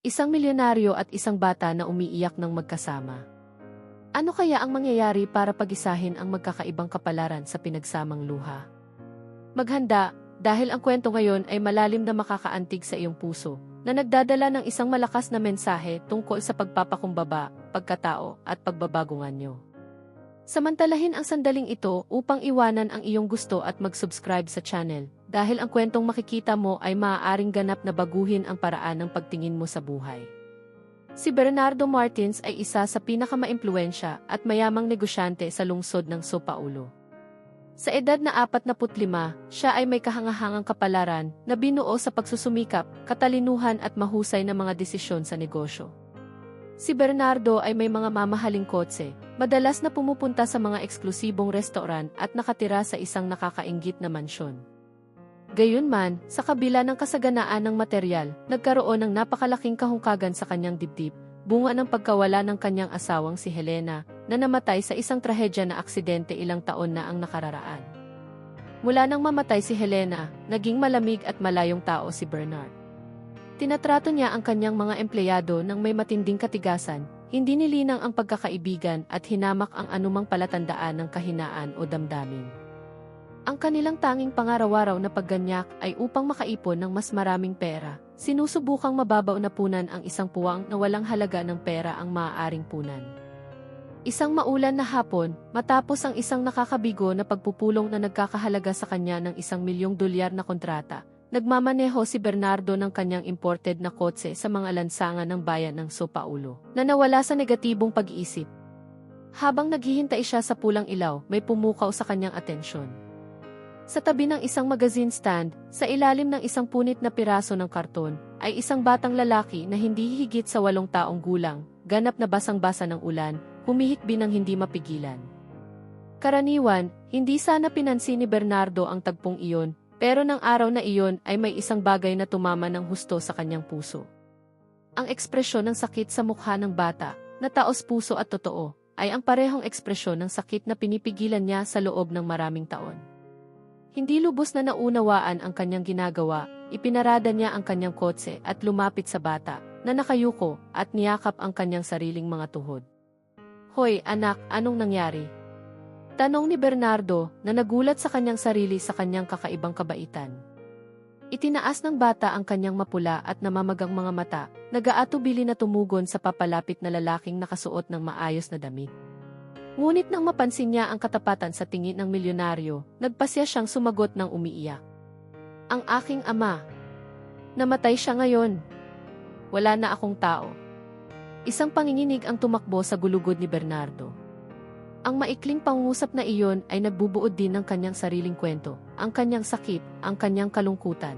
Isang milyonaryo at isang bata na umiiyak ng magkasama. Ano kaya ang mangyayari para pagisahin ang magkakaibang kapalaran sa pinagsamang luha? Maghanda, dahil ang kwento ngayon ay malalim na makakaantig sa iyong puso, na nagdadala ng isang malakas na mensahe tungkol sa pagpapakumbaba, pagkatao, at pagbabagungan nyo. Samantalahin ang sandaling ito upang iwanan ang iyong gusto at mag-subscribe sa channel dahil ang kwentong makikita mo ay maaaring ganap na baguhin ang paraan ng pagtingin mo sa buhay. Si Bernardo Martins ay isa sa pinakamaimpluensya at mayamang negosyante sa lungsod ng Sao Paulo. Sa edad na 45, siya ay may kahangahangang kapalaran na binuo sa pagsusumikap, katalinuhan at mahusay na mga desisyon sa negosyo. Si Bernardo ay may mga mamahaling kotse, madalas na pumupunta sa mga eksklusibong restoran at nakatira sa isang nakakaingit na mansyon. Gayunman, sa kabila ng kasaganaan ng material, nagkaroon ng napakalaking kahungkagan sa kanyang dibdib, bunga ng pagkawala ng kanyang asawang si Helena, na namatay sa isang trahedya na aksidente ilang taon na ang nakararaan. Mula nang mamatay si Helena, naging malamig at malayong tao si Bernard. Tinatrato niya ang kanyang mga empleyado ng may matinding katigasan, hindi nilinang ang pagkakaibigan at hinamak ang anumang palatandaan ng kahinaan o damdamin. Ang kanilang tanging pangaraw-araw na pagganyak ay upang makaipon ng mas maraming pera. Sinusubukang mababaw na punan ang isang puwang na walang halaga ng pera ang maaaring punan. Isang maulan na hapon, matapos ang isang nakakabigo na pagpupulong na nagkakahalaga sa kanya ng isang milyong dolyar na kontrata, nagmamaneho si Bernardo ng kanyang imported na kotse sa mga lansangan ng bayan ng Sao Paulo, na nawala sa negatibong pag-iisip. Habang naghihintay siya sa pulang ilaw, may pumukaw sa kanyang atensyon. Sa tabi ng isang magazine stand, sa ilalim ng isang punit na piraso ng karton, ay isang batang lalaki na hindi higit sa walong taong gulang, ganap na basang-basa ng ulan, humihikbi ng hindi mapigilan. Karaniwan, hindi sana pinansin ni Bernardo ang tagpong iyon, pero ng araw na iyon ay may isang bagay na tumama ng husto sa kanyang puso. Ang ekspresyon ng sakit sa mukha ng bata, na taos puso at totoo, ay ang parehong ekspresyon ng sakit na pinipigilan niya sa loob ng maraming taon. Hindi lubos na naunawaan ang kanyang ginagawa, ipinarada niya ang kanyang kotse at lumapit sa bata, na nakayuko at niyakap ang kanyang sariling mga tuhod. Hoy, anak, anong nangyari? Tanong ni Bernardo na nagulat sa kanyang sarili sa kanyang kakaibang kabaitan. Itinaas ng bata ang kanyang mapula at namamagang mga mata, nagaatubili na tumugon sa papalapit na lalaking nakasuot ng maayos na damit. Ngunit nang mapansin niya ang katapatan sa tingin ng milyonaryo, nagpasya siyang sumagot ng umiiyak. Ang aking ama. Namatay siya ngayon. Wala na akong tao. Isang panginginig ang tumakbo sa gulugod ni Bernardo. Ang maikling pangungusap na iyon ay nagbubuod din ng kanyang sariling kwento, ang kanyang sakit, ang kanyang kalungkutan.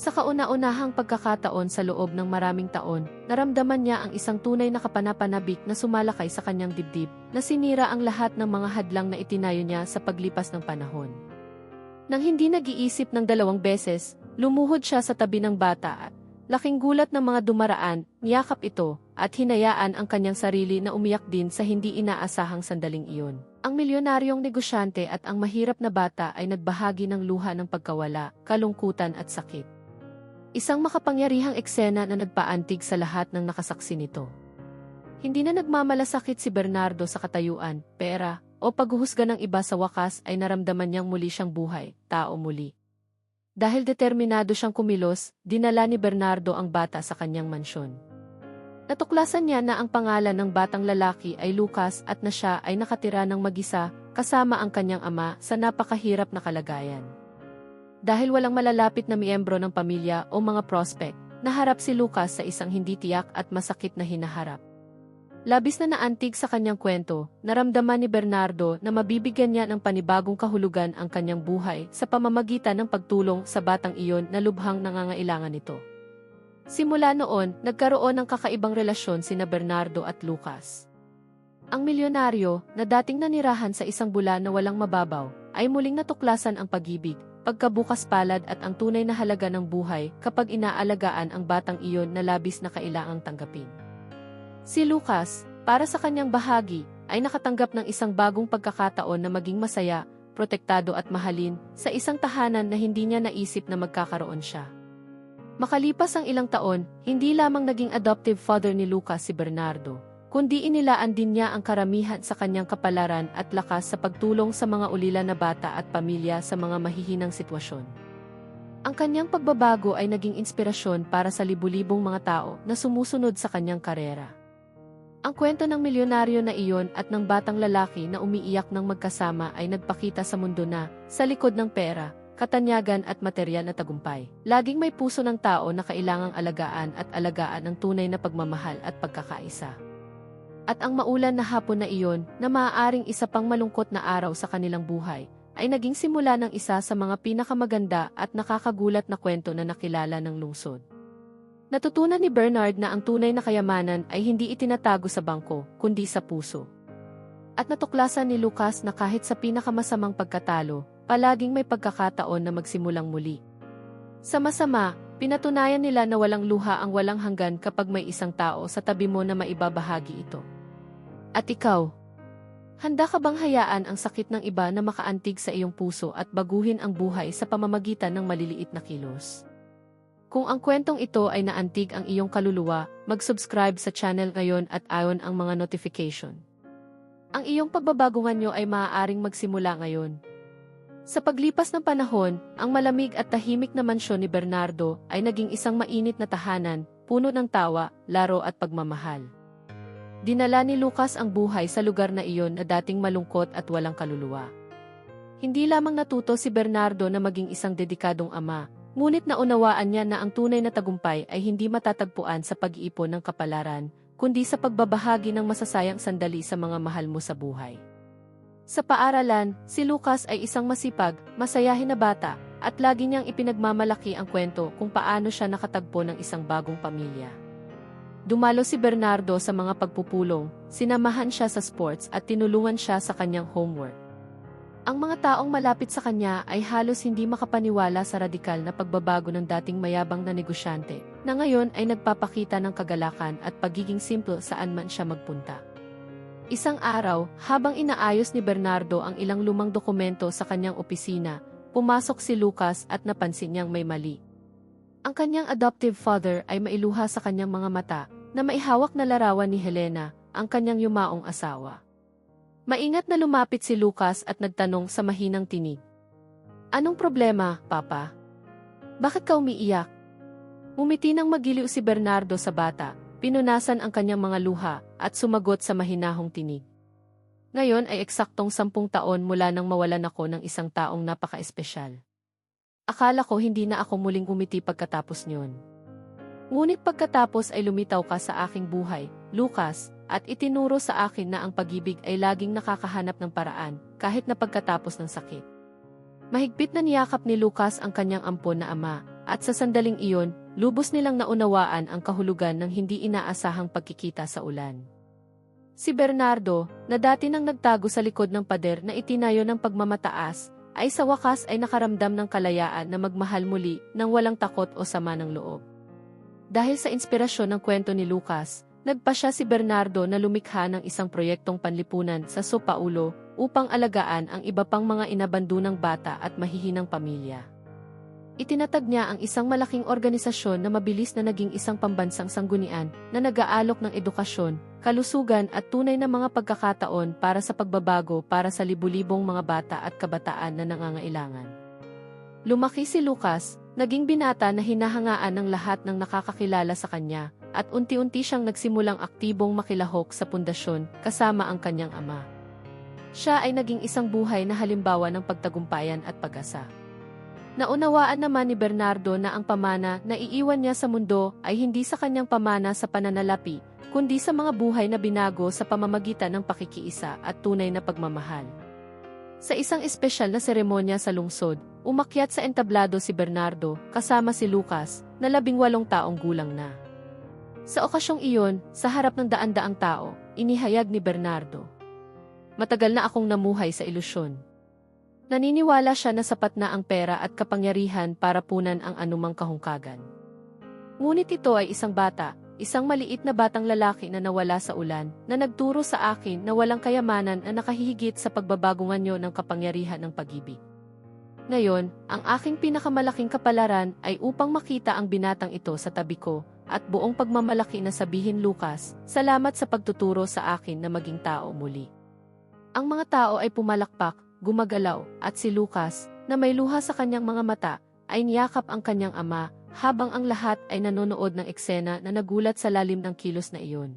Sa kauna-unahang pagkakataon sa loob ng maraming taon, naramdaman niya ang isang tunay na kapanapanabik na sumalakay sa kanyang dibdib, na sinira ang lahat ng mga hadlang na itinayo niya sa paglipas ng panahon. Nang hindi nag-iisip ng dalawang beses, lumuhod siya sa tabi ng bata at, laking gulat ng mga dumaraan, niyakap ito, at hinayaan ang kanyang sarili na umiyak din sa hindi inaasahang sandaling iyon. Ang milyonaryong negosyante at ang mahirap na bata ay nagbahagi ng luha ng pagkawala, kalungkutan at sakit. Isang makapangyarihang eksena na nagpaantig sa lahat ng nakasaksi nito. Hindi na nagmamalasakit si Bernardo sa katayuan, pera, o paghuhusga ng iba sa wakas ay naramdaman niyang muli siyang buhay, tao muli. Dahil determinado siyang kumilos, dinala ni Bernardo ang bata sa kanyang mansyon. Natuklasan niya na ang pangalan ng batang lalaki ay Lucas at na siya ay nakatira ng magisa kasama ang kanyang ama sa napakahirap na kalagayan. Dahil walang malalapit na miyembro ng pamilya o mga prospect, naharap si Lucas sa isang hindi tiyak at masakit na hinaharap. Labis na naantig sa kanyang kwento, naramdaman ni Bernardo na mabibigyan niya ng panibagong kahulugan ang kanyang buhay sa pamamagitan ng pagtulong sa batang iyon na lubhang nangangailangan nito. Simula noon, nagkaroon ng kakaibang relasyon sina Bernardo at Lucas. Ang milyonaryo, na dating nanirahan sa isang bula na walang mababaw, ay muling natuklasan ang pag-ibig, pagkabukas palad at ang tunay na halaga ng buhay kapag inaalagaan ang batang iyon na labis na kailangang tanggapin. Si Lucas, para sa kanyang bahagi, ay nakatanggap ng isang bagong pagkakataon na maging masaya, protektado at mahalin sa isang tahanan na hindi niya naisip na magkakaroon siya. Makalipas ang ilang taon, hindi lamang naging adoptive father ni Lucas si Bernardo, kundi inilaan din niya ang karamihan sa kanyang kapalaran at lakas sa pagtulong sa mga ulila na bata at pamilya sa mga mahihinang sitwasyon. Ang kanyang pagbabago ay naging inspirasyon para sa libu-libong mga tao na sumusunod sa kanyang karera. Ang kwento ng milyonaryo na iyon at ng batang lalaki na umiiyak ng magkasama ay nagpakita sa mundo na, sa likod ng pera, katanyagan at material na tagumpay. Laging may puso ng tao na kailangang alagaan at alagaan ang tunay na pagmamahal at pagkakaisa. At ang maulan na hapon na iyon, na maaaring isa pang malungkot na araw sa kanilang buhay, ay naging simula ng isa sa mga pinakamaganda at nakakagulat na kwento na nakilala ng lungsod. Natutunan ni Bernard na ang tunay na kayamanan ay hindi itinatago sa bangko, kundi sa puso. At natuklasan ni Lucas na kahit sa pinakamasamang pagkatalo, palaging may pagkakataon na magsimulang muli. Sa masama, pinatunayan nila na walang luha ang walang hanggan kapag may isang tao sa tabi mo na maibabahagi ito. At ikaw, handa ka bang hayaan ang sakit ng iba na makaantig sa iyong puso at baguhin ang buhay sa pamamagitan ng maliliit na kilos? Kung ang kwentong ito ay naantig ang iyong kaluluwa, mag-subscribe sa channel ngayon at ayon ang mga notification. Ang iyong pagbabagungan nyo ay maaaring magsimula ngayon. Sa paglipas ng panahon, ang malamig at tahimik na mansyon ni Bernardo ay naging isang mainit na tahanan, puno ng tawa, laro at pagmamahal. Dinala ni Lucas ang buhay sa lugar na iyon na dating malungkot at walang kaluluwa. Hindi lamang natuto si Bernardo na maging isang dedikadong ama, ngunit naunawaan niya na ang tunay na tagumpay ay hindi matatagpuan sa pag-iipon ng kapalaran, kundi sa pagbabahagi ng masasayang sandali sa mga mahal mo sa buhay. Sa paaralan, si Lucas ay isang masipag, masayahin na bata, at lagi niyang ipinagmamalaki ang kwento kung paano siya nakatagpo ng isang bagong pamilya. Dumalo si Bernardo sa mga pagpupulong, sinamahan siya sa sports at tinulungan siya sa kanyang homework. Ang mga taong malapit sa kanya ay halos hindi makapaniwala sa radikal na pagbabago ng dating mayabang na negosyante, na ngayon ay nagpapakita ng kagalakan at pagiging simple saan man siya magpunta. Isang araw, habang inaayos ni Bernardo ang ilang lumang dokumento sa kanyang opisina, pumasok si Lucas at napansin niyang may mali. Ang kanyang adoptive father ay mailuha sa kanyang mga mata na maihawak na larawan ni Helena, ang kanyang yumaong asawa. Maingat na lumapit si Lucas at nagtanong sa mahinang tinig. Anong problema, Papa? Bakit ka umiiyak? Umiti ng magiliw si Bernardo sa bata, Pinunasan ang kanyang mga luha at sumagot sa mahinahong tinig. Ngayon ay eksaktong sampung taon mula nang mawalan ako ng isang taong napaka-espesyal. Akala ko hindi na ako muling umiti pagkatapos niyon. Ngunit pagkatapos ay lumitaw ka sa aking buhay, Lucas, at itinuro sa akin na ang pag-ibig ay laging nakakahanap ng paraan, kahit na pagkatapos ng sakit. Mahigpit na niyakap ni Lucas ang kanyang ampon na ama, at sa sandaling iyon, lubos nilang naunawaan ang kahulugan ng hindi inaasahang pagkikita sa ulan. Si Bernardo, na dati nang nagtago sa likod ng pader na itinayo ng pagmamataas, ay sa wakas ay nakaramdam ng kalayaan na magmahal muli nang walang takot o sama ng loob. Dahil sa inspirasyon ng kwento ni Lucas, nagpa siya si Bernardo na lumikha ng isang proyektong panlipunan sa Sao Paulo upang alagaan ang iba pang mga inabandunang bata at mahihinang pamilya. Itinatag niya ang isang malaking organisasyon na mabilis na naging isang pambansang sanggunian na nag-aalok ng edukasyon, kalusugan at tunay na mga pagkakataon para sa pagbabago para sa libu-libong mga bata at kabataan na nangangailangan. Lumaki si Lucas, naging binata na hinahangaan ng lahat ng nakakakilala sa kanya, at unti-unti siyang nagsimulang aktibong makilahok sa pundasyon kasama ang kanyang ama. Siya ay naging isang buhay na halimbawa ng pagtagumpayan at pag-asa. Naunawaan naman ni Bernardo na ang pamana na iiwan niya sa mundo ay hindi sa kanyang pamana sa pananalapi, kundi sa mga buhay na binago sa pamamagitan ng pakikiisa at tunay na pagmamahal. Sa isang espesyal na seremonya sa lungsod, umakyat sa entablado si Bernardo kasama si Lucas na labing walong taong gulang na. Sa okasyong iyon, sa harap ng daan-daang tao, inihayag ni Bernardo. Matagal na akong namuhay sa ilusyon. Naniniwala siya na sapat na ang pera at kapangyarihan para punan ang anumang kahungkagan. Ngunit ito ay isang bata, isang maliit na batang lalaki na nawala sa ulan, na nagturo sa akin na walang kayamanan na nakahihigit sa pagbabago nyo ng kapangyarihan ng pag-ibig. Ngayon, ang aking pinakamalaking kapalaran ay upang makita ang binatang ito sa tabi ko, at buong pagmamalaki na sabihin Lucas, salamat sa pagtuturo sa akin na maging tao muli. Ang mga tao ay pumalakpak, gumagalaw, at si Lucas, na may luha sa kanyang mga mata, ay niyakap ang kanyang ama, habang ang lahat ay nanonood ng eksena na nagulat sa lalim ng kilos na iyon.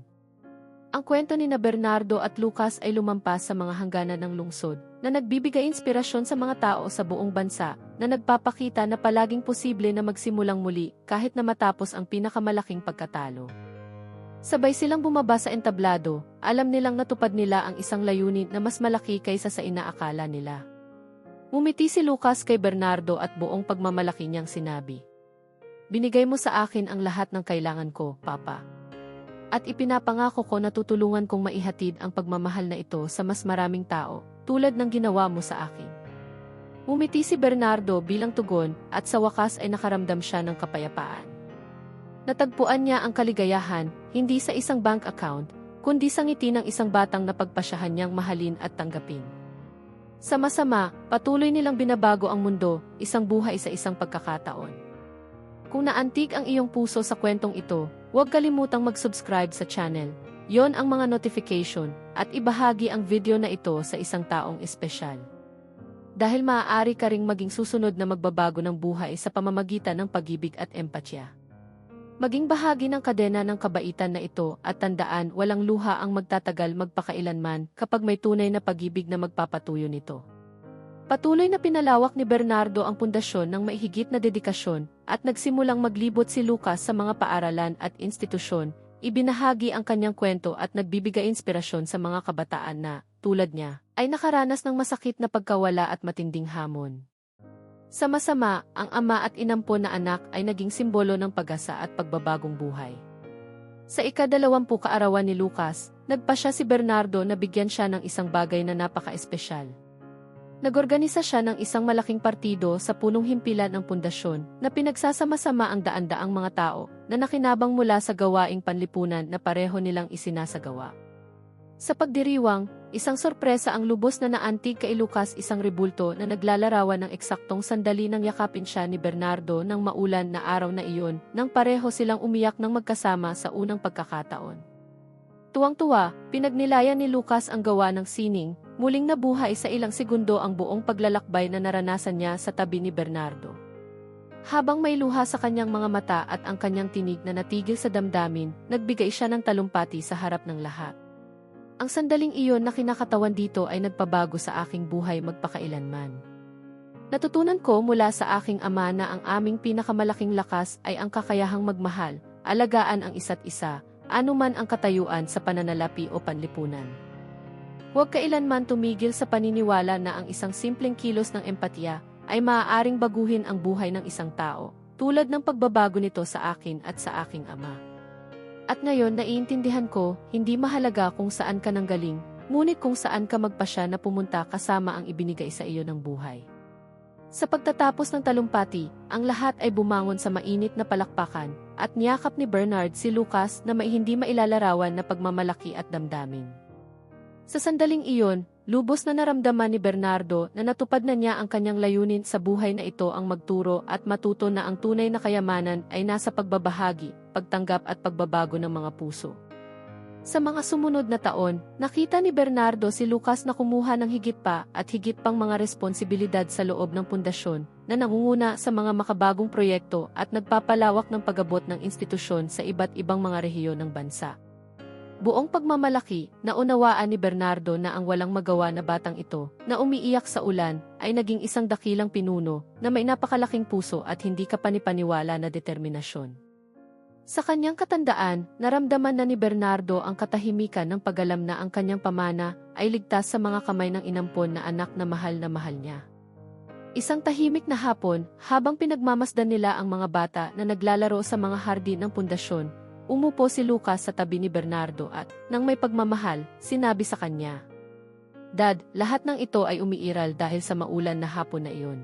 Ang kwento ni na Bernardo at Lucas ay lumampas sa mga hangganan ng lungsod, na nagbibigay inspirasyon sa mga tao sa buong bansa, na nagpapakita na palaging posible na magsimulang muli kahit na matapos ang pinakamalaking pagkatalo. Sabay silang bumaba sa entablado, alam nilang natupad nila ang isang layunin na mas malaki kaysa sa inaakala nila. Umiti si Lucas kay Bernardo at buong pagmamalaki niyang sinabi. Binigay mo sa akin ang lahat ng kailangan ko, Papa. At ipinapangako ko na tutulungan kong maihatid ang pagmamahal na ito sa mas maraming tao, tulad ng ginawa mo sa akin. Umiti si Bernardo bilang tugon at sa wakas ay nakaramdam siya ng kapayapaan. Natagpuan niya ang kaligayahan, hindi sa isang bank account, kundi sa ngiti ng isang batang napagpasyahan niyang mahalin at tanggapin. Sama-sama, patuloy nilang binabago ang mundo, isang buhay sa isang pagkakataon. Kung naantig ang iyong puso sa kwentong ito, Huwag kalimutang mag-subscribe sa channel. Yon ang mga notification at ibahagi ang video na ito sa isang taong espesyal. Dahil maaari ka ring maging susunod na magbabago ng buhay sa pamamagitan ng pag-ibig at empatya. Maging bahagi ng kadena ng kabaitan na ito at tandaan walang luha ang magtatagal magpakailanman kapag may tunay na pag-ibig na magpapatuyo nito. Patuloy na pinalawak ni Bernardo ang pundasyon ng maihigit na dedikasyon at nagsimulang maglibot si Lucas sa mga paaralan at institusyon, ibinahagi ang kanyang kwento at nagbibigay inspirasyon sa mga kabataan na, tulad niya, ay nakaranas ng masakit na pagkawala at matinding hamon. Sama-sama, ang ama at inampon na anak ay naging simbolo ng pag-asa at pagbabagong buhay. Sa ikadalawampu kaarawan ni Lucas, nagpa siya si Bernardo na bigyan siya ng isang bagay na napaka-espesyal. Nagorganisa siya ng isang malaking partido sa punong himpilan ng pundasyon na pinagsasama-sama ang daan-daang mga tao na nakinabang mula sa gawaing panlipunan na pareho nilang isinasagawa. Sa pagdiriwang, isang sorpresa ang lubos na naantig kay Lucas isang rebulto na naglalarawan ng eksaktong sandali ng yakapin siya ni Bernardo ng maulan na araw na iyon nang pareho silang umiyak ng magkasama sa unang pagkakataon. Tuwang-tuwa, pinagnilayan ni Lucas ang gawa ng sining, Muling nabuhay sa ilang segundo ang buong paglalakbay na naranasan niya sa tabi ni Bernardo. Habang may luha sa kanyang mga mata at ang kanyang tinig na natigil sa damdamin, nagbigay siya ng talumpati sa harap ng lahat. Ang sandaling iyon na kinakatawan dito ay nagpabago sa aking buhay magpakailanman. Natutunan ko mula sa aking ama na ang aming pinakamalaking lakas ay ang kakayahang magmahal, alagaan ang isa't isa, anuman ang katayuan sa pananalapi o panlipunan. Huwag kailanman tumigil sa paniniwala na ang isang simpleng kilos ng empatya ay maaaring baguhin ang buhay ng isang tao, tulad ng pagbabago nito sa akin at sa aking ama. At ngayon naiintindihan ko, hindi mahalaga kung saan ka nang galing, ngunit kung saan ka magpasya na pumunta kasama ang ibinigay sa iyo ng buhay. Sa pagtatapos ng talumpati, ang lahat ay bumangon sa mainit na palakpakan, at niyakap ni Bernard si Lucas na may hindi mailalarawan na pagmamalaki at damdamin. Sa sandaling iyon, lubos na naramdaman ni Bernardo na natupad na niya ang kanyang layunin sa buhay na ito ang magturo at matuto na ang tunay na kayamanan ay nasa pagbabahagi, pagtanggap at pagbabago ng mga puso. Sa mga sumunod na taon, nakita ni Bernardo si Lucas na kumuha ng higit pa at higit pang mga responsibilidad sa loob ng pundasyon na nangunguna sa mga makabagong proyekto at nagpapalawak ng pagabot ng institusyon sa iba't ibang mga rehiyon ng bansa. Buong pagmamalaki, naunawaan ni Bernardo na ang walang magawa na batang ito, na umiiyak sa ulan, ay naging isang dakilang pinuno na may napakalaking puso at hindi kapanipaniwala na determinasyon. Sa kanyang katandaan, naramdaman na ni Bernardo ang katahimikan ng pagalam na ang kanyang pamana ay ligtas sa mga kamay ng inampon na anak na mahal na mahal niya. Isang tahimik na hapon, habang pinagmamasdan nila ang mga bata na naglalaro sa mga hardin ng pundasyon, Umupo si Lucas sa tabi ni Bernardo at, nang may pagmamahal, sinabi sa kanya. Dad, lahat ng ito ay umiiral dahil sa maulan na hapon na iyon.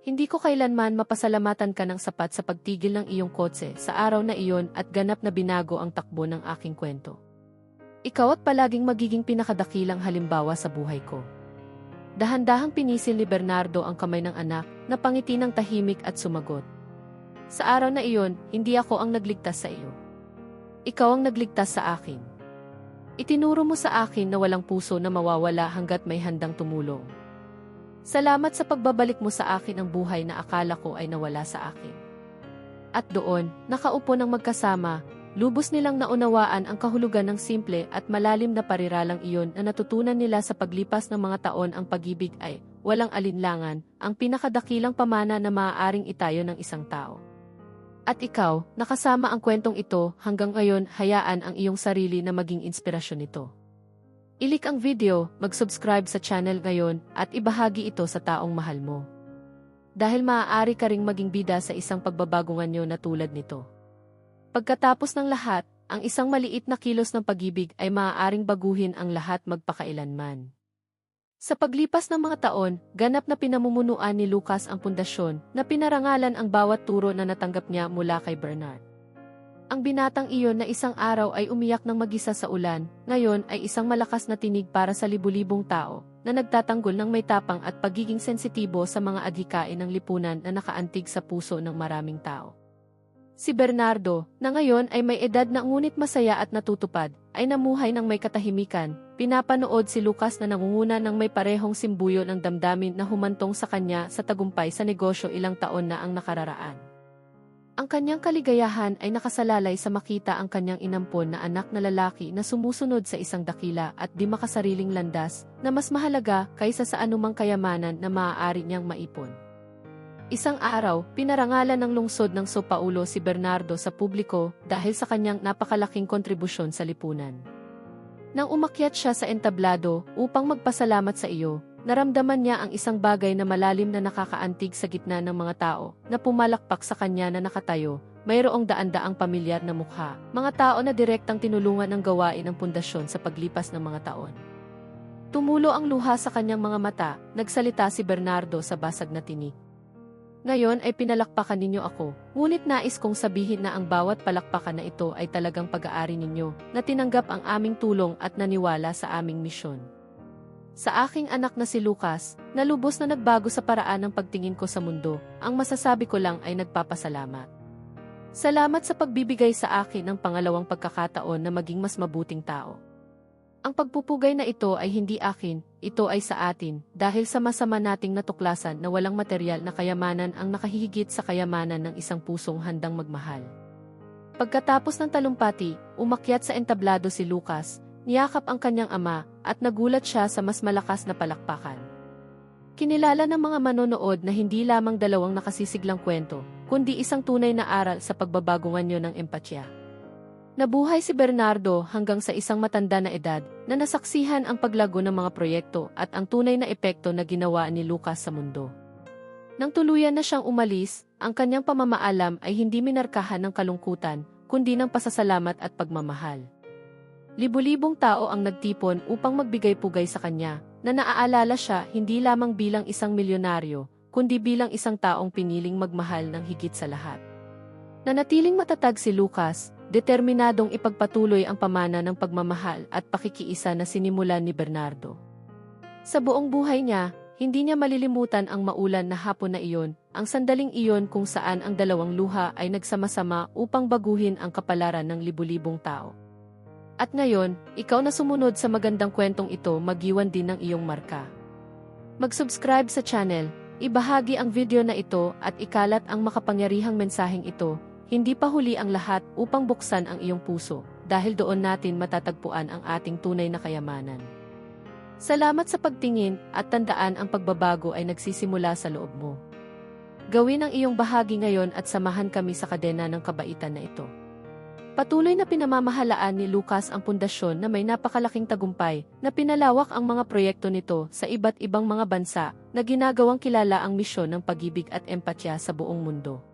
Hindi ko kailanman mapasalamatan ka ng sapat sa pagtigil ng iyong kotse sa araw na iyon at ganap na binago ang takbo ng aking kwento. Ikaw at palaging magiging pinakadakilang halimbawa sa buhay ko. dahan-dahang pinisil ni Bernardo ang kamay ng anak na pangiti ng tahimik at sumagot. Sa araw na iyon, hindi ako ang nagligtas sa iyo. Ikaw ang nagligtas sa akin. Itinuro mo sa akin na walang puso na mawawala hanggat may handang tumulong. Salamat sa pagbabalik mo sa akin ang buhay na akala ko ay nawala sa akin. At doon, nakaupo ng magkasama, lubos nilang naunawaan ang kahulugan ng simple at malalim na pariralang iyon na natutunan nila sa paglipas ng mga taon ang pag-ibig ay, walang alinlangan, ang pinakadakilang pamana na maaaring itayo ng isang tao. At ikaw, nakasama ang kwentong ito, hanggang ngayon hayaan ang iyong sarili na maging inspirasyon nito. Ilik ang video, mag-subscribe sa channel ngayon, at ibahagi ito sa taong mahal mo. Dahil maaari ka ring maging bida sa isang pagbabagongan nyo na tulad nito. Pagkatapos ng lahat, ang isang maliit na kilos ng pag-ibig ay maaaring baguhin ang lahat magpakailanman. Sa paglipas ng mga taon, ganap na pinamumunuan ni Lucas ang pundasyon na pinarangalan ang bawat turo na natanggap niya mula kay Bernard. Ang binatang iyon na isang araw ay umiyak ng magisa sa ulan, ngayon ay isang malakas na tinig para sa libu-libong tao, na nagtatanggol ng may tapang at pagiging sensitibo sa mga adhikain ng lipunan na nakaantig sa puso ng maraming tao. Si Bernardo, na ngayon ay may edad na ngunit masaya at natutupad, ay namuhay ng may katahimikan, pinapanood si Lucas na nangunguna ng may parehong simbuyo ng damdamin na humantong sa kanya sa tagumpay sa negosyo ilang taon na ang nakararaan. Ang kanyang kaligayahan ay nakasalalay sa makita ang kanyang inampon na anak na lalaki na sumusunod sa isang dakila at di makasariling landas na mas mahalaga kaysa sa anumang kayamanan na maaari niyang maipon. Isang araw, pinarangalan ng lungsod ng Sao Paulo si Bernardo sa publiko dahil sa kanyang napakalaking kontribusyon sa lipunan. Nang umakyat siya sa entablado upang magpasalamat sa iyo, Naramdaman niya ang isang bagay na malalim na nakakaantig sa gitna ng mga tao na pumalakpak sa kanya na nakatayo, mayroong daan-daang pamilyar na mukha, mga tao na direktang tinulungan ng gawain ang pundasyon sa paglipas ng mga taon. Tumulo ang luha sa kanyang mga mata, nagsalita si Bernardo sa basag na tinig. Ngayon ay pinalakpakan ninyo ako, ngunit nais kong sabihin na ang bawat palakpakan na ito ay talagang pag-aari ninyo, na tinanggap ang aming tulong at naniwala sa aming misyon. Sa aking anak na si Lucas, na lubos na nagbago sa paraan ng pagtingin ko sa mundo, ang masasabi ko lang ay nagpapasalamat. Salamat sa pagbibigay sa akin ng pangalawang pagkakataon na maging mas mabuting tao. Ang pagpupugay na ito ay hindi akin, ito ay sa atin, dahil sa masama nating natuklasan na walang material na kayamanan ang nakahihigit sa kayamanan ng isang pusong handang magmahal. Pagkatapos ng talumpati, umakyat sa entablado si Lucas, niyakap ang kanyang ama, at nagulat siya sa mas malakas na palakpakan. Kinilala ng mga manonood na hindi lamang dalawang nakasisiglang kwento, kundi isang tunay na aral sa pagbabagongan niyo ng empatya. Nabuhay si Bernardo hanggang sa isang matanda na edad na nasaksihan ang paglago ng mga proyekto at ang tunay na epekto na ginawa ni Lucas sa mundo. Nang tuluyan na siyang umalis, ang kanyang pamamaalam ay hindi minarkahan ng kalungkutan, kundi ng pasasalamat at pagmamahal. Libu-libong tao ang nagtipon upang magbigay-pugay sa kanya, na naaalala siya hindi lamang bilang isang milyonaryo, kundi bilang isang taong piniling magmahal ng higit sa lahat. Nanatiling matatag si Lucas, determinadong ipagpatuloy ang pamana ng pagmamahal at pakikiisa na sinimulan ni Bernardo. Sa buong buhay niya, hindi niya malilimutan ang maulan na hapon na iyon, ang sandaling iyon kung saan ang dalawang luha ay nagsama-sama upang baguhin ang kapalaran ng libu-libong tao. At ngayon, ikaw na sumunod sa magandang kwentong ito magiwan din ng iyong marka. Mag-subscribe sa channel, ibahagi ang video na ito at ikalat ang makapangyarihang mensaheng ito, hindi pa huli ang lahat upang buksan ang iyong puso, dahil doon natin matatagpuan ang ating tunay na kayamanan. Salamat sa pagtingin at tandaan ang pagbabago ay nagsisimula sa loob mo. Gawin ang iyong bahagi ngayon at samahan kami sa kadena ng kabaitan na ito. Patuloy na pinamamahalaan ni Lucas ang pundasyon na may napakalaking tagumpay na pinalawak ang mga proyekto nito sa iba't ibang mga bansa na ginagawang kilala ang misyon ng pagibig at empatya sa buong mundo.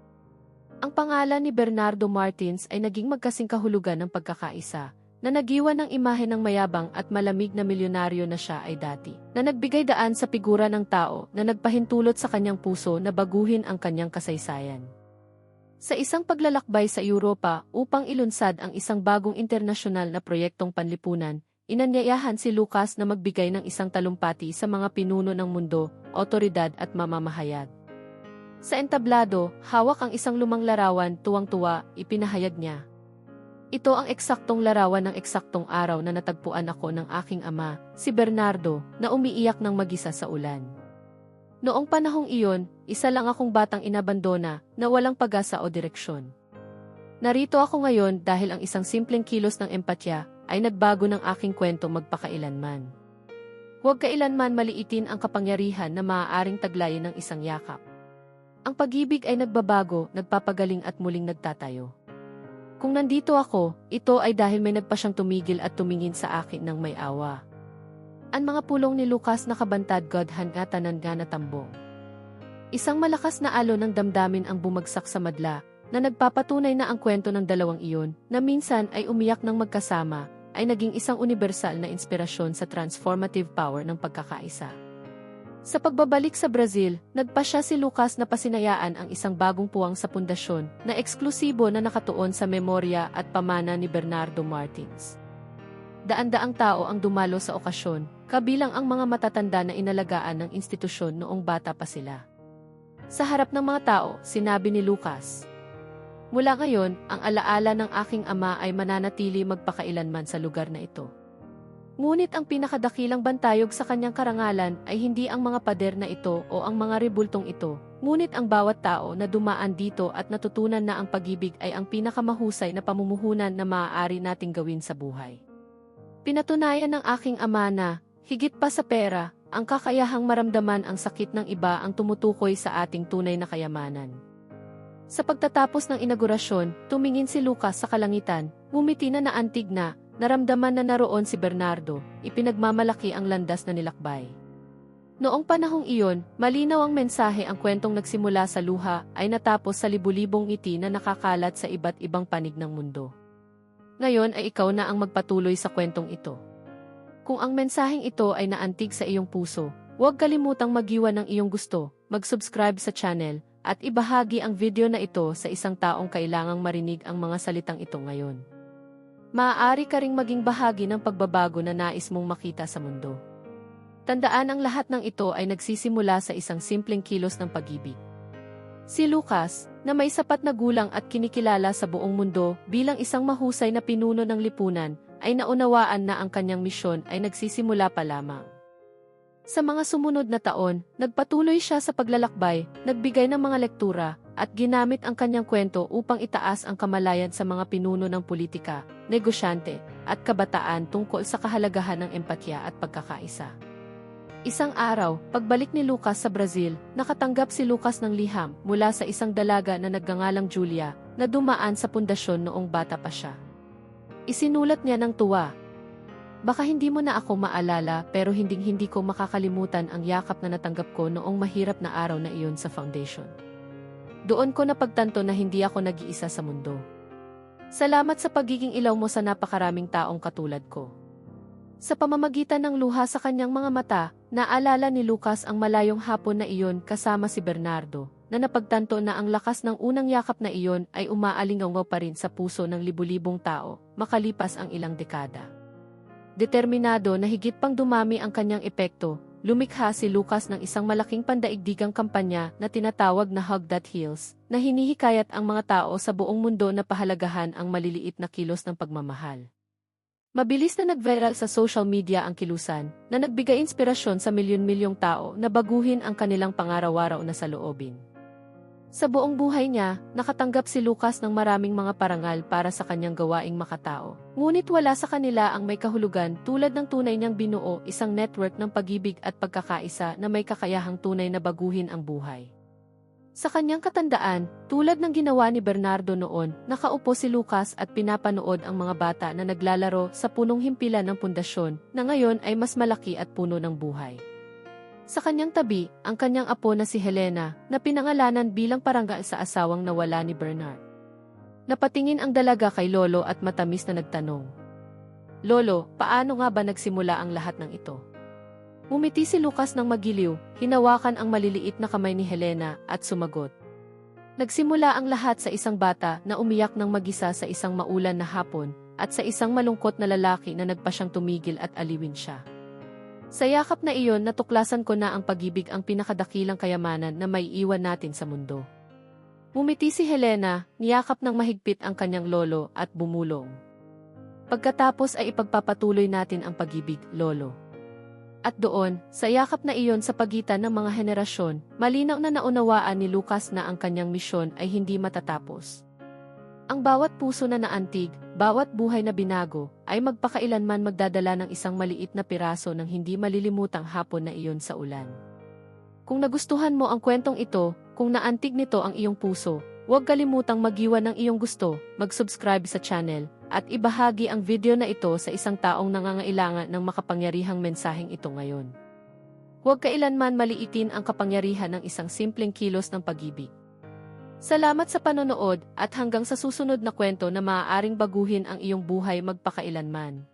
Ang pangalan ni Bernardo Martins ay naging magkasing kahulugan ng pagkakaisa, na nagiwan ng imahe ng mayabang at malamig na milyonaryo na siya ay dati, na nagbigay daan sa figura ng tao na nagpahintulot sa kanyang puso na baguhin ang kanyang kasaysayan. Sa isang paglalakbay sa Europa upang ilunsad ang isang bagong internasyonal na proyektong panlipunan, inanyayahan si Lucas na magbigay ng isang talumpati sa mga pinuno ng mundo, otoridad at mamamahayag. Sa entablado, hawak ang isang lumang larawan, tuwang-tuwa, ipinahayag niya. Ito ang eksaktong larawan ng eksaktong araw na natagpuan ako ng aking ama, si Bernardo, na umiiyak ng magisa sa ulan. Noong panahong iyon, isa lang akong batang inabandona na walang pag-asa o direksyon. Narito ako ngayon dahil ang isang simpleng kilos ng empatya ay nagbago ng aking kwento magpakailanman. Huwag kailanman maliitin ang kapangyarihan na maaaring taglayin ng isang yakap. Ang pag-ibig ay nagbabago, nagpapagaling at muling nagtatayo. Kung nandito ako, ito ay dahil may nagpa siyang tumigil at tumingin sa akin ng may awa. Ang mga pulong ni Lucas nakabantad Godhan nga tanan nga natambong. Isang malakas na alo ng damdamin ang bumagsak sa madla, na nagpapatunay na ang kwento ng dalawang iyon, na minsan ay umiyak ng magkasama, ay naging isang universal na inspirasyon sa transformative power ng pagkakaisa. Sa pagbabalik sa Brazil, nagpa siya si Lucas na pasinayaan ang isang bagong puwang sa pundasyon na eksklusibo na nakatuon sa memorya at pamana ni Bernardo Martins. Daan-daang tao ang dumalo sa okasyon, kabilang ang mga matatanda na inalagaan ng institusyon noong bata pa sila. Sa harap ng mga tao, sinabi ni Lucas, Mula ngayon, ang alaala ng aking ama ay mananatili magpakailanman sa lugar na ito. Ngunit ang pinakadakilang bantayog sa kanyang karangalan ay hindi ang mga pader na ito o ang mga rebultong ito, ngunit ang bawat tao na dumaan dito at natutunan na ang pag-ibig ay ang pinakamahusay na pamumuhunan na maaari nating gawin sa buhay. Pinatunayan ng aking ama na, higit pa sa pera, ang kakayahang maramdaman ang sakit ng iba ang tumutukoy sa ating tunay na kayamanan. Sa pagtatapos ng inaugurasyon, tumingin si Lucas sa kalangitan, ngumiti na naantig na, naramdaman na naroon si Bernardo, ipinagmamalaki ang landas na nilakbay. Noong panahong iyon, malinaw ang mensahe ang kwentong nagsimula sa luha ay natapos sa libu-libong ngiti na nakakalat sa iba't ibang panig ng mundo. Ngayon ay ikaw na ang magpatuloy sa kwentong ito. Kung ang mensaheng ito ay naantig sa iyong puso, huwag kalimutang magiwan ng iyong gusto, mag-subscribe sa channel, at ibahagi ang video na ito sa isang taong kailangang marinig ang mga salitang ito ngayon. Maaari ka ring maging bahagi ng pagbabago na nais mong makita sa mundo. Tandaan ang lahat ng ito ay nagsisimula sa isang simpleng kilos ng pag-ibig. Si Lucas, na may sapat na gulang at kinikilala sa buong mundo bilang isang mahusay na pinuno ng lipunan, ay naunawaan na ang kanyang misyon ay nagsisimula pa lamang. Sa mga sumunod na taon, nagpatuloy siya sa paglalakbay, nagbigay ng mga lektura, at ginamit ang kanyang kwento upang itaas ang kamalayan sa mga pinuno ng politika, negosyante, at kabataan tungkol sa kahalagahan ng empatya at pagkakaisa. Isang araw, pagbalik ni Lucas sa Brazil, nakatanggap si Lucas ng liham mula sa isang dalaga na nagngangalang Julia na dumaan sa pundasyon noong bata pa siya. Isinulat niya ng tuwa, Baka hindi mo na ako maalala pero hinding-hindi ko makakalimutan ang yakap na natanggap ko noong mahirap na araw na iyon sa foundation. Doon ko napagtanto na hindi ako nag-iisa sa mundo. Salamat sa pagiging ilaw mo sa napakaraming taong katulad ko. Sa pamamagitan ng luha sa kanyang mga mata, naalala ni Lucas ang malayong hapon na iyon kasama si Bernardo, na napagtanto na ang lakas ng unang yakap na iyon ay umaalingaw pa rin sa puso ng libu-libong tao, makalipas ang ilang dekada. Determinado na higit pang dumami ang kanyang epekto, lumikha si Lucas ng isang malaking pandaigdigang kampanya na tinatawag na Hug That Heals, na hinihikayat ang mga tao sa buong mundo na pahalagahan ang maliliit na kilos ng pagmamahal. Mabilis na nag-viral sa social media ang kilusan, na nagbigay inspirasyon sa milyon-milyong tao na baguhin ang kanilang pangaraw-araw na saloobin. Sa buong buhay niya, nakatanggap si Lucas ng maraming mga parangal para sa kanyang gawaing makatao. Ngunit wala sa kanila ang may kahulugan tulad ng tunay niyang binuo isang network ng pag-ibig at pagkakaisa na may kakayahang tunay na baguhin ang buhay. Sa kanyang katandaan, tulad ng ginawa ni Bernardo noon, nakaupo si Lucas at pinapanood ang mga bata na naglalaro sa punong himpilan ng pundasyon na ngayon ay mas malaki at puno ng buhay. Sa kanyang tabi, ang kanyang apo na si Helena, na pinangalanan bilang parangal sa asawang nawala ni Bernard. Napatingin ang dalaga kay Lolo at matamis na nagtanong. Lolo, paano nga ba nagsimula ang lahat ng ito? Umiti si Lucas ng magiliw, hinawakan ang maliliit na kamay ni Helena at sumagot. Nagsimula ang lahat sa isang bata na umiyak ng magisa sa isang maulan na hapon, at sa isang malungkot na lalaki na nagpa siyang tumigil at aliwin siya. Sa yakap na iyon natuklasan ko na ang pag-ibig ang pinakadakilang kayamanan na may iwan natin sa mundo. Mumiti si Helena, niyakap ng mahigpit ang kanyang lolo at bumulong. Pagkatapos ay ipagpapatuloy natin ang pag-ibig, lolo. At doon, sa yakap na iyon sa pagitan ng mga henerasyon, malinaw na naunawaan ni Lucas na ang kanyang misyon ay hindi matatapos. Ang bawat puso na naantig, bawat buhay na binago, ay magpakailanman magdadala ng isang maliit na piraso ng hindi malilimutang hapon na iyon sa ulan. Kung nagustuhan mo ang kwentong ito, kung naantig nito ang iyong puso, huwag kalimutang magiwan ng iyong gusto, mag-subscribe sa channel, at ibahagi ang video na ito sa isang taong nangangailangan ng makapangyarihang mensaheng ito ngayon. Huwag kailanman maliitin ang kapangyarihan ng isang simpleng kilos ng pag-ibig. Salamat sa panonood at hanggang sa susunod na kwento na maaaring baguhin ang iyong buhay magpakailanman.